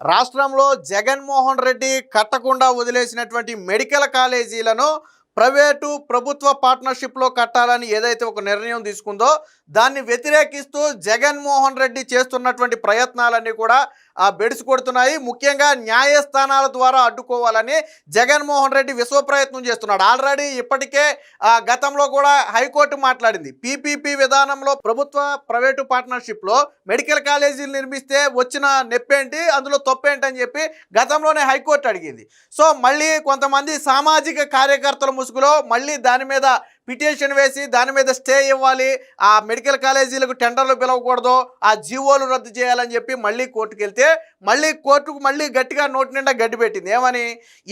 రాష్ట్రంలో జగన్మోహన్ రెడ్డి కట్టకుండా వదిలేసినటువంటి medical కాలేజీలను private ప్రభుత్వ పార్ట్నర్షిప్లో కట్టాలని ఏదైతే ఒక నిర్ణయం తీసుకుందో దాన్ని వ్యతిరేకిస్తూ జగన్మోహన్ రెడ్డి చేస్తున్నటువంటి ప్రయత్నాలన్నీ కూడా ఆ బెడిసి కొడుతున్నాయి. ముఖ్యంగా న్యాయస్థానాల ద్వారా అడ్డుకోవాలని జగన్మోహన్ రెడ్డి విశ్వ ప్రయత్నం చేస్తున్నాడు. ఆల్రెడీ ఇప్పటికే ఆ, గతంలో కూడా హైకోర్టు మాట్లాడింది. పీపీపీ విధానంలో ప్రభుత్వ ప్రైవేటు పార్ట్నర్షిప్లో మెడికల్ కాలేజీలు నిర్మిస్తే వచ్చిన నొప్పేంటి అందులో తప్పేంటి అని చెప్పి గతంలోనే హైకోర్టు అడిగింది. సో మళ్ళీ కొంతమంది సామాజిక కార్యకర్తలు ముసుగులో మళ్ళీ దాని మీద పిటిషన్ వేసి దాని మీద స్టే ఇవ్వాలి. ఆ మెడికల్ కాలేజీలకు టెండర్లు పిలవకూడదు. ఆ జీవోలు రద్దు చేయాలని చెప్పి మళ్ళీ కోర్టుకు వెళ్తే మళ్ళీ కోర్టుకు మళ్ళీ గట్టిగా నోటి నిండా గడ్డి పెట్టింది. ఏమని?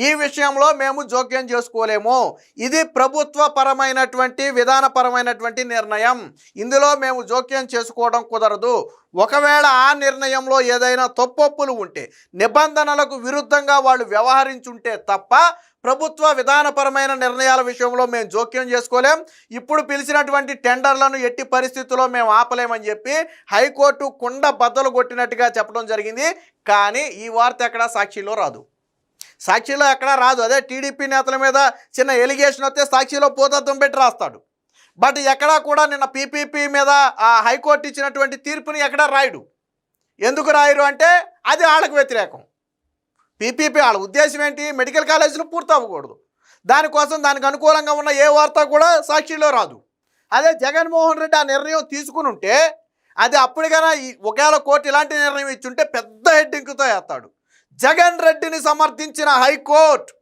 ఈ విషయంలో మేము జోక్యం చేసుకోలేము. ఇది ప్రభుత్వ పరమైనటువంటి విధానపరమైనటువంటి నిర్ణయం. ఇందులో మేము జోక్యం చేసుకోవడం కుదరదు. ఒకవేళ ఆ నిర్ణయంలో ఏదైనా తప్పొప్పులు ఉంటే నిబంధనలకు విరుద్ధంగా వాళ్ళు వ్యవహరించుంటే తప్ప ప్రభుత్వ విధానపరమైన నిర్ణయాల విషయంలో మేము జోక్యం చేసుకోలేం. ఇప్పుడు పిలిచినటువంటి టెండర్లను ఎట్టి పరిస్థితుల్లో మేము ఆపలేమని చెప్పి హైకోర్టు కుండ బద్దలు కొట్టినట్టుగా చెప్పడం జరిగింది. కానీ ఈ వార్త ఎక్కడా సాక్షిలో రాదు. సాక్షిలో ఎక్కడా రాదు. అదే టీడీపీ నేతల మీద చిన్న ఎలిగేషన్ వస్తే సాక్షిలో పోతత్వం పెట్టి రాస్తాడు. బట్ ఎక్కడా కూడా నిన్న పీపీపీ మీద ఆ హైకోర్టు ఇచ్చినటువంటి తీర్పుని ఎక్కడా రాయడు. ఎందుకు రాయరు అంటే అది వాళ్ళకు వ్యతిరేకం. పీపీపీ వాళ్ళ ఉద్దేశం ఏంటి? మెడికల్ కాలేజీలు పూర్తవ్వకూడదు. దానికోసం దానికి అనుకూలంగా ఉన్న ఏ వార్త కూడా సాక్షిలో రాదు. అదే జగన్మోహన్ రెడ్డి ఆ నిర్ణయం తీసుకుని ఉంటే అది అప్పటికైనా ఈ ఒకవేళ కోర్టు ఇలాంటి నిర్ణయం ఇచ్చుంటే పెద్ద హెడ్డింగ్తో వేస్తాడు. జగన్ రెడ్డిని సమర్థించిన హైకోర్టు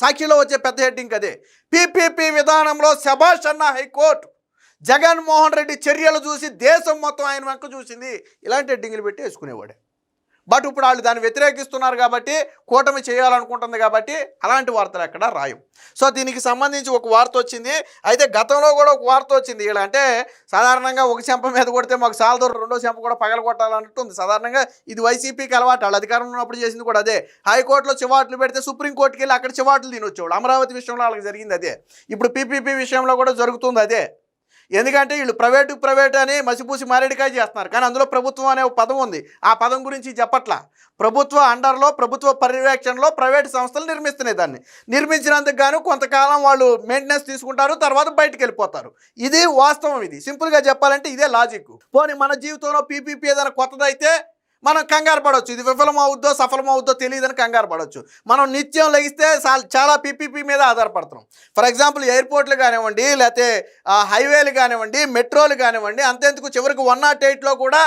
సాక్షిలో వచ్చే పెద్ద హెడ్డింగ్ అదే. పీపీపీ విధానంలో శభాష్ అన్న హైకోర్టు జగన్మోహన్ రెడ్డి చర్యలు చూసి దేశం మొత్తం ఆయన వెంక చూసింది. ఇలాంటి హెడ్డింగ్లు పెట్టి వేసుకునేవాడే. బట్ ఇప్పుడు వాళ్ళు దాన్ని వ్యతిరేకిస్తున్నారు కాబట్టి కూటమి చేయాలనుకుంటుంది కాబట్టి అలాంటి వార్తలు ఎక్కడ రాయం సో దీనికి సంబంధించి ఒక వార్త వచ్చింది. అయితే గతంలో కూడా ఒక వార్త వచ్చింది. ఇలా అంటే సాధారణంగా ఒక చెంప మీద కొడితే మాకు సాలదో రెండో చెంప కూడా పగల కొట్టాలన్నట్టు ఉంది సాధారణంగా ఇది వైసీపీకి అలవాటు. వాళ్ళు అధికారంలో ఉన్నప్పుడు చేసింది కూడా అదే. హైకోర్టులో చివాట్లు పెడితే సుప్రీంకోర్టుకి వెళ్ళి అక్కడ చివాట్లు తినొచ్చేవాడు అమరావతి విషయంలో వాళ్ళకి జరిగింది అదే. ఇప్పుడు పీపీపీ విషయంలో కూడా జరుగుతుంది అదే. ఎందుకంటే వీళ్ళు ప్రైవేటు ప్రైవేట్ అని మసిపూసి మారేడికాయ చేస్తున్నారు. కానీ అందులో ప్రభుత్వం అనే ఒక పదం ఉంది. ఆ పదం గురించి చెప్పట్లా. ప్రభుత్వ అండర్లో ప్రభుత్వ పర్యవేక్షణలో ప్రైవేట్ సంస్థలు నిర్మిస్తున్నాయి దాన్ని. నిర్మించినందుకు గాను కొంతకాలం వాళ్ళు మెయింటెనెన్స్ తీసుకుంటారు తర్వాత బయటకు వెళ్ళిపోతారు. ఇది వాస్తవం ఇది. సింపుల్గా చెప్పాలంటే ఇదే లాజిక్ పోనీ మన జీవితంలో పీపీపీ ఏదైనా కొత్తదైతే మనం కంగారు పడవచ్చు ఇది విఫలం అవుద్దో సఫలం అవుద్దో తెలియదని కంగారు పడవచ్చు మనం నిత్యం లెగిస్తే చాలా పీపీపీ మీద ఆధారపడుతున్నాం ఫర్ ఎగ్జాంపుల్ ఎయిర్పోర్ట్లు కానివ్వండి లేకపోతే హైవేలు కానివ్వండి మెట్రోలు కానివ్వండి అంతెందుకు చివరికి వన్ నాట్ ఎయిట్లో కూడా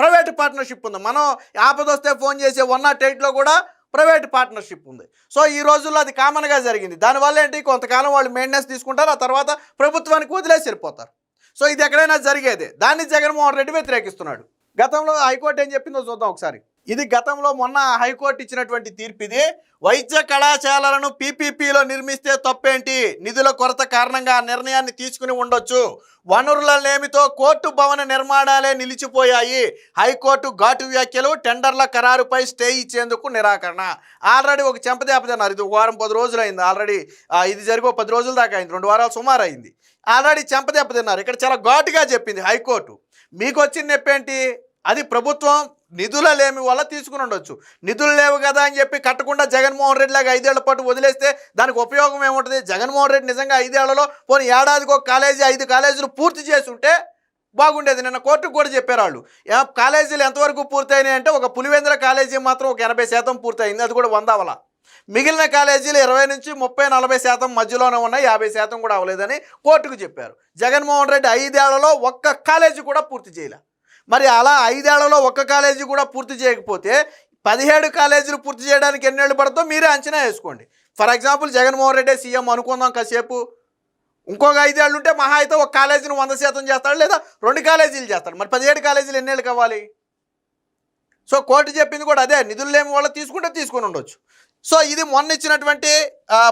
ప్రైవేట్ పార్ట్నర్షిప్ ఉంది. మనం ఆపదొస్తే ఫోన్ చేసే వన్ నాట్ ఎయిట్లో కూడా ప్రైవేట్ పార్ట్నర్షిప్ ఉంది. సో ఈ రోజుల్లో అది కామన్గా జరిగింది. దానివల్ల ఏంటి? కొంతకాలం వాళ్ళు మెయింటెనెన్స్ తీసుకుంటారు ఆ తర్వాత ప్రభుత్వానికి వదిలేసి వెళ్ళిపోతారు. సో ఇది ఎక్కడైనా జరిగేదే. దాన్ని జగన్మోహన్ రెడ్డి వ్యతిరేకిస్తున్నాడు. గతంలో హైకోర్టు ఏం చెప్పిందో చూద్దాం ఒకసారి. ఇది గతంలో మొన్న హైకోర్టు ఇచ్చినటువంటి తీర్పు ఇది వైద్య కళాశాలలను పీపీపీలో నిర్మిస్తే తప్పేంటి? నిధుల కొరత కారణంగా ఆ నిర్ణయాన్ని తీసుకుని ఉండొచ్చు. వనరుల లేమితో కోర్టు భవన నిర్మాణాలే నిలిచిపోయాయి. హైకోర్టు ఘాటు వ్యాఖ్యలు టెండర్ల ఖరారుపై స్టే ఇచ్చేందుకు నిరాకరణ. ఆల్రెడీ ఒక చెంపదేపదన్నారు ఇది వారం పది రోజులు అయింది ఆల్రెడీ ఇది జరిగి ఒక పది రోజుల దాకా అయింది. రెండు వారాలు సుమారు అయింది ఆల్రెడీ తిన్నారు ఇక్కడ చాలా ఘాటుగా చెప్పింది హైకోర్టు. మీకు వచ్చిన నొప్పేంటి? అది ప్రభుత్వం నిధుల లేమి వల్ల తీసుకుని ఉండొచ్చు. నిధులు లేవు కదా అని చెప్పి కట్టకుండా జగన్మోహన్ రెడ్డి లాగా ఐదేళ్ళ పాటు వదిలేస్తే దానికి ఉపయోగం ఏముంటుంది? జగన్మోహన్ రెడ్డి నిజంగా ఐదేళ్ళలో పోనీ ఏడాదికి ఒక కాలేజీ ఐదు కాలేజీలు పూర్తి చేస్తుంటే బాగుండేది. నిన్న కోర్టుకు కూడా చెప్పారు వాళ్ళు. కాలేజీలు ఎంతవరకు పూర్తయినాయి అంటే ఒక పులివేంద్ర కాలేజీ మాత్రం ఒక ఎనభై శాతం పూర్తయింది. అది కూడా వంద అవల. మిగిలిన కాలేజీలు ఇరవై నుంచి ముప్పై నలభై శాతం మధ్యలోనే ఉన్నాయి. యాభై శాతం కూడా అవ్వలేదని కోర్టుకు చెప్పారు. జగన్మోహన్ రెడ్డి ఐదేళ్ళలో ఒక్క కాలేజీ కూడా పూర్తి చేయలే. మరి అలా ఐదేళ్ళలో ఒక్క కాలేజీ కూడా పూర్తి చేయకపోతే పదిహేడు కాలేజీలు పూర్తి చేయడానికి ఎన్నేళ్ళు పడుతుందో మీరే అంచనా వేసుకోండి. For example Jaganmohan Reddy CM అనుకుందాం కాసేపు. ఇంకొక ఐదేళ్ళు ఉంటే మహా అయితే ఒక కాలేజీని వంద శాతం చేస్తాడు లేదా రెండు కాలేజీలు చేస్తాడు. మరి పదిహేడు కాలేజీలు ఎన్నేళ్ళు కావాలి? సో కోర్టు చెప్పింది కూడా అదే. నిధులు లేని వాళ్ళు తీసుకుంటే తీసుకొని ఉండొచ్చు. సో ఇది మొన్న ఇచ్చినటువంటి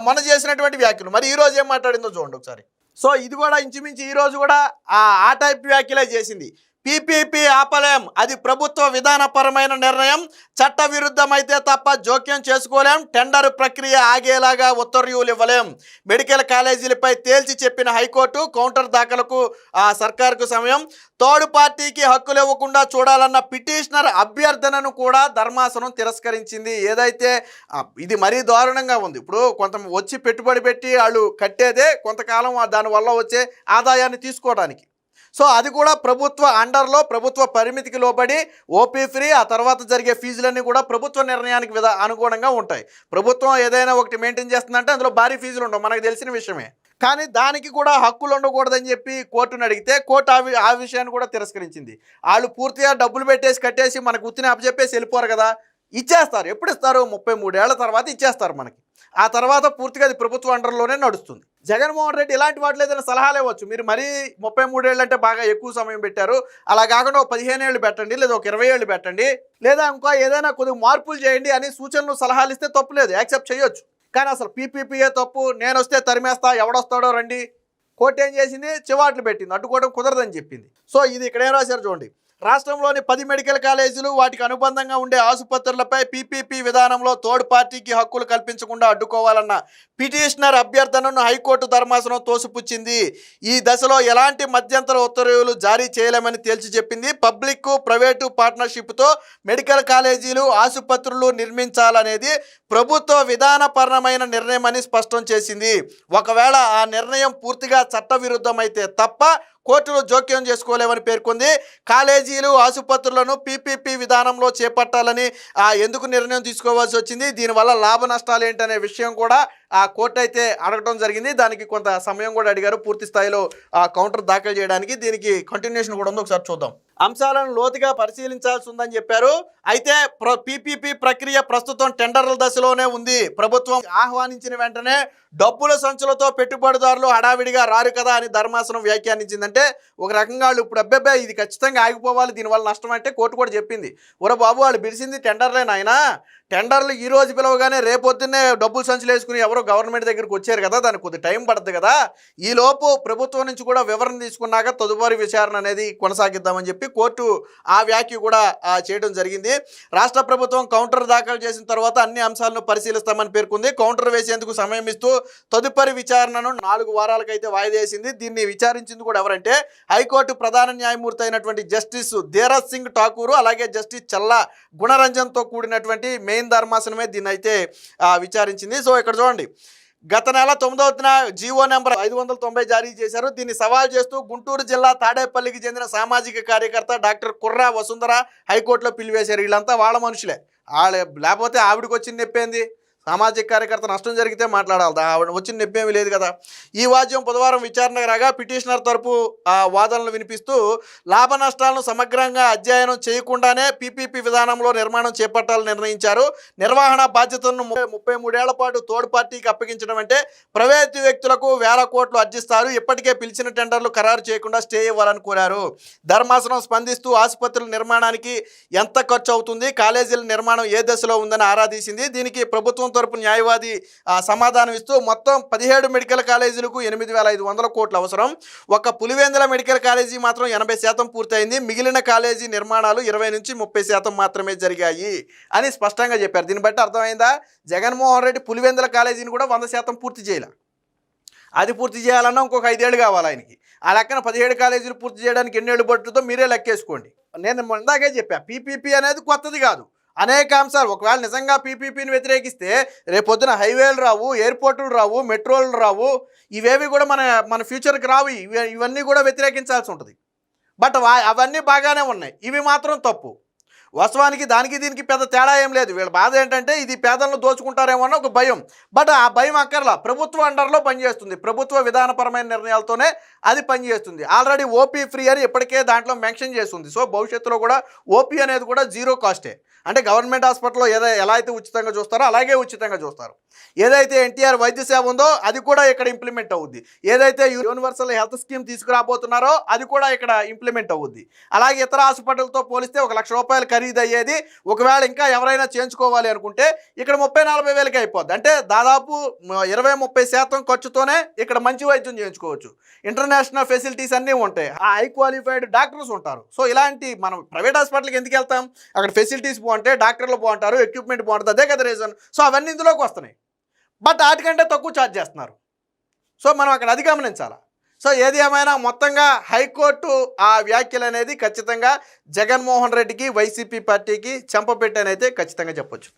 మొన్న చేసినటువంటి వ్యాఖ్యలు. మరి ఈరోజు ఏం మాట్లాడిందో చూడండి ఒకసారి. సో ఇది కూడా ఇంచుమించు ఈరోజు కూడా ఆ ఆ టైప్ వ్యాఖ్యలే చేసింది. పీపీపీ ఆపలేం. అది ప్రభుత్వ విధానపరమైన నిర్ణయం. చట్ట విరుద్ధమైతే తప్ప జోక్యం చేసుకోలేం. టెండర్ ప్రక్రియ ఆగేలాగా ఉత్తర్వులు ఇవ్వలేం మెడికల్ కాలేజీలపై తేల్చి చెప్పిన హైకోర్టు కౌంటర్ దాఖలకు ఆ సర్కార్కు సమయం. థర్డ్ పార్టీకి హక్కులు ఇవ్వకుండా చూడాలన్న పిటిషనర్ అభ్యర్థనను కూడా ధర్మాసనం తిరస్కరించింది. ఏదైతే ఇది మరీ దారుణంగా ఉంది. ఇప్పుడు కొంత వచ్చి పెట్టుబడి పెట్టి వాళ్ళు కట్టేదే కొంతకాలం దానివల్ల వచ్చే ఆదాయాన్ని తీసుకోవడానికి సో అది కూడా ప్రభుత్వ అండర్లో ప్రభుత్వ పరిమితికి లోబడి ఓపీ ఫ్రీ ఆ తర్వాత జరిగే ఫీజులన్నీ కూడా ప్రభుత్వ నిర్ణయానికి విధా అనుగుణంగా ఉంటాయి. ప్రభుత్వం ఏదైనా ఒకటి మెయింటైన్ చేస్తుందంటే అందులో భారీ ఫీజులు ఉండవు. మనకు తెలిసిన విషయమే. కానీ దానికి కూడా హక్కులు ఉండకూడదని చెప్పి కోర్టును అడిగితే కోర్టు ఆ ఆ విషయాన్ని కూడా తిరస్కరించింది. వాళ్ళు పూర్తిగా డబ్బులు పెట్టేసి కట్టేసి మనకు ఉత్తిని అప్పచెప్పేసి వెళ్ళిపోరు కదా. ఇచ్చేస్తారు. ఎప్పుడు ఇస్తారు? ముప్పై మూడేళ్ళ తర్వాత ఇచ్చేస్తారు మనకి. ఆ తర్వాత పూర్తిగా అది ప్రభుత్వ అండర్లోనే నడుస్తుంది. జగన్మోహన్ రెడ్డి ఇలాంటి వాటిలో ఏదైనా సలహాలు ఇవ్వచ్చు? మీరు మరీ ముప్పై మూడేళ్ళు అంటే బాగా ఎక్కువ సమయం పెట్టారు. అలా కాకుండా ఒక పదిహేను ఏళ్ళు పెట్టండి లేదా ఒక ఇరవై ఏళ్ళు పెట్టండి లేదా ఇంకా ఏదైనా కొద్దిగా మార్పులు చేయండి అని సూచనలు సలహాలు ఇస్తే తప్పు లేదు. యాక్సెప్ట్ చేయొచ్చు. కానీ అసలు పీపీపీఏ తప్పు నేను వస్తే తరిమేస్తా ఎవడొస్తాడో రండి. కోర్టు ఏం చేసింది? చివాట్లు పెట్టింది. అడ్డుకోవడం కుదరదని చెప్పింది. సో ఇది ఇక్కడ ఏం రాశారు చూడండి. రాష్ట్రంలోని పది మెడికల్ కాలేజీలు వాటికి అనుబంధంగా ఉండే ఆసుపత్రులపై పీపీపీ విధానంలో థర్డ్ పార్టీకి హక్కులు కల్పించకుండా అడ్డుకోవాలన్న పిటిషనర్ అభ్యర్థనను హైకోర్టు ధర్మాసనం తోసిపుచ్చింది. ఈ దశలో ఎలాంటి మధ్యంతర ఉత్తర్వులు జారీ చేయలేమని తేల్చి చెప్పింది. పబ్లిక్ ప్రైవేటు పార్ట్నర్షిప్తో మెడికల్ కాలేజీలు ఆసుపత్రులు నిర్మించాలనేది ప్రభుత్వ విధానపరమైన నిర్ణయం అని స్పష్టం చేసింది. ఒకవేళ ఆ నిర్ణయం పూర్తిగా చట్టవిరుద్ధమైతే తప్ప కోర్టులు జోక్యం చేసుకోలేవని పేర్కొంది. కాలేజీలు ఆసుపత్రులను పీపీపీ విధానంలో చేపట్టాలని ఆ, ఎందుకు నిర్ణయం తీసుకోవాల్సి వచ్చింది? దీనివల్ల లాభ నష్టాలు ఏంటనే విషయం కూడా ఆ కోర్టు అయితే అడగడం జరిగింది. దానికి కొంత సమయం కూడా అడిగారు. పూర్తి స్థాయిలో కౌంటర్ దాఖలు చేయడానికి దీనికి కంటిన్యూషన్ కూడా ఉంది. ఒకసారి చూద్దాం. అంశాలను లోతుగా పరిశీలించాల్సి ఉందని చెప్పారు. అయితే ప్ర పీపీపీ ప్రక్రియ ప్రస్తుతం టెండర్ల దశలోనే ఉంది. ప్రభుత్వం ఆహ్వానించిన వెంటనే డబ్బుల సంచులతో పెట్టుబడిదారులు హడావిడిగా రారు కదా అని ధర్మాసనం వ్యాఖ్యానించిందంటే అంటే ఒక రకంగా వాళ్ళు ఇప్పుడు అబ్బాయి ఇది ఖచ్చితంగా ఆగిపోవాలి దీనివల్ల నష్టం అంటే కోర్టు కూడా చెప్పింది. ఒరే బాబు వాళ్ళు బిడిసింది టెండర్లే నాయనా టెండర్లు ఈ రోజు పిలవగానే రేపొద్దున్నే డబ్బులు సంచులు వేసుకుని ఎవరో గవర్నమెంట్ దగ్గరికి వచ్చారు కదా దానికి కొద్ది టైం పడుతుంది కదా. ఈ లోపు ప్రభుత్వం నుంచి కూడా వివరణ తీసుకున్నాక తదుపరి విచారణ అనేది కొనసాగిద్దామని చెప్పి కోర్టు ఆ వ్యాఖ్య కూడా చేయడం జరిగింది. రాష్ట్ర ప్రభుత్వం కౌంటర్ దాఖలు చేసిన తర్వాత అన్ని అంశాలను పరిశీలిస్తామని పేర్కొంది. కౌంటర్ వేసేందుకు సమయం ఇస్తూ తదుపరి విచారణను నాలుగు వారాలకైతే వాయిదేసింది దీన్ని విచారించింది కూడా ఎవరంటే హైకోర్టు ప్రధాన న్యాయమూర్తి అయినటువంటి జస్టిస్ ధీరజ్ సింగ్ ఠాకూరు అలాగే జస్టిస్ చల్లా గుణరంజన్తో కూడినటువంటి మెయిన్ ధర్మాసనమే దీన్ని అయితే విచారించింది. సో ఇక్కడ చూడండి. గత నెల తొమ్మిదవదిన జీవో నెంబర్ ఐదు వందల తొంభై జారీ చేశారు. దీన్ని సవాల్ చేస్తూ గుంటూరు జిల్లా తాడేపల్లికి చెందిన సామాజిక కార్యకర్త డాక్టర్ కుర్రా వసుంధర హైకోర్టులో పిలివేశారు. వీళ్ళంతా వాళ్ళ మనుషులే. వాళ్ళ లేకపోతే ఆవిడకి వచ్చింది నొప్పేంది సామాజిక కార్యకర్త నష్టం జరిగితే మాట్లాడాలి. ఆవిడ వచ్చిన నొప్పేమీ లేదు కదా. ఈ వాద్యం బుధవారం విచారణకు రాగా పిటిషనర్ తరపు ఆ, వాదనలు వినిపిస్తూ లాభ నష్టాలను సమగ్రంగా అధ్యయనం చేయకుండానే పీపీపీ విధానంలో నిర్మాణం చేపట్టాలని నిర్ణయించారు. నిర్వహణ బాధ్యతలను ముప్పై ముప్పై మూడేళ్ళ పాటు తోడు పార్టీకి అప్పగించడం అంటే ప్రైవేటు వ్యక్తులకు వేల కోట్లు అర్జిస్తారు. ఇప్పటికే పిలిచిన టెండర్లు ఖరారు చేయకుండా స్టే ఇవ్వాలని కోరారు. ధర్మాసనం స్పందిస్తూ ఆసుపత్రుల నిర్మాణానికి ఎంత ఖర్చు అవుతుంది? కాలేజీల నిర్మాణం ఏ దశలో ఉందని ఆరాధీసింది దీనికి ప్రభుత్వం తరపు న్యాయవాది సమాధానం ఇస్తూ మొత్తం పదిహేడు మెడికల్ కాలేజీలకు ఎనిమిది వేల ఐదు వందల కోట్లు అవసరం. ఒక పులివేందల మెడికల్ కాలేజీ మాత్రం ఎనభై శాతం పూర్తయింది. మిగిలిన కాలేజీ నిర్మాణాలు ఇరవై నుంచి ముప్పై శాతం మాత్రమే జరిగాయి అని స్పష్టంగా చెప్పారు. దీన్ని బట్టి అర్థమైందా? జగన్మోహన్ రెడ్డి పులివెందుల కాలేజీని కూడా వంద శాతం పూర్తి చేయాల. అది పూర్తి చేయాలన్నా ఇంకొక ఐదేళ్ళు కావాలి ఆయనకి. ఆ లెక్కన పదిహేడు కాలేజీలు పూర్తి చేయడానికి ఎన్నేళ్ళు పట్టుతో మీరే లెక్కేసుకోండి. నేను ఇందాకే చెప్పా పీపీపీ అనేది కొత్తది కాదు. అనేక అంశాలు. ఒకవేళ నిజంగా పీపీపీని వ్యతిరేకిస్తే రేపొద్దున హైవేలు రావు ఎయిర్పోర్టులు రావు మెట్రోలు రావు ఇవేవి కూడా మన మన ఫ్యూచర్కి రావు. ఇవి- ఇవన్నీ కూడా వ్యతిరేకించాల్సి ఉంటుంది. బట్ అవన్నీ బాగానే ఉన్నాయి. ఇవి మాత్రం తప్పు. వాస్తవానికి దానికి దీనికి పెద్ద తేడా ఏం లేదు. వీళ్ళ బాధ ఏంటంటే ఇది పేదలను దోచుకుంటారేమో అన్న ఒక భయం. బట్ ఆ భయం అక్కర్లా. ప్రభుత్వ అండర్లో పనిచేస్తుంది. ప్రభుత్వ విధానపరమైన నిర్ణయాలతోనే అది పనిచేస్తుంది. ఆల్రెడీ ఓపీ ఫ్రీ అని ఇప్పటికే దాంట్లో మెన్షన్ చేస్తుంది సో భవిష్యత్తులో కూడా ఓపీ అనేది కూడా జీరో కాస్టే. అంటే గవర్నమెంట్ హాస్పిటల్లో ఏదో ఎలా అయితే ఉచితంగా చూస్తారో అలాగే ఉచితంగా చూస్తారు. ఏదైతే ఎన్టీఆర్ వైద్య సేవ ఉందో అది కూడా ఇక్కడ ఇంప్లిమెంట్ అవుద్ది. ఏదైతే యూనివర్సల్ హెల్త్ స్కీమ్ తీసుకురాబోతున్నారో అది కూడా ఇక్కడ ఇంప్లిమెంట్ అవుద్ది. అలాగే ఇతర హాస్పిటల్తో పోలిస్తే ఒక లక్ష రూపాయలు ఖరీదు ఖరీదు అయ్యేది ఒకవేళ ఇంకా ఎవరైనా చేయించుకోవాలి అనుకుంటే ఇక్కడ ముప్పై నలభై వేలకి అయిపోద్ది. అంటే దాదాపు ఇరవై ముప్పై శాతం ఖర్చుతోనే ఇక్కడ మంచి వైద్యం చేయించుకోవచ్చు. ఇంటర్నేషనల్ ఫెసిలిటీస్ అన్నీ ఉంటాయి. హై క్వాలిఫైడ్ డాక్టర్స్ ఉంటారు. సో ఇలాంటి మనం ప్రైవేట్ హాస్పిటల్కి ఎందుకు వెళ్తాం? అక్కడ ఫెసిలిటీస్ బాగుంటాయి డాక్టర్లు బాగుంటారు ఎక్విప్మెంట్ బాగుంటుంది. అదే కదా రీజన్. సో అవన్నీ ఇందులోకి వస్తున్నాయి. బట్ వాటికంటే తక్కువ ఛార్జ్ చేస్తున్నారు. సో మనం అక్కడ అది గమనించాలా? సో ఏది ఏమైనా మొత్తంగా హైకోర్టు ఆ వ్యాఖ్యలు అనేది ఖచ్చితంగా జగన్మోహన్ రెడ్డికి వైసీపీ పార్టీకి చెంపపెట్టనైతే ఖచ్చితంగా చెప్పొచ్చు.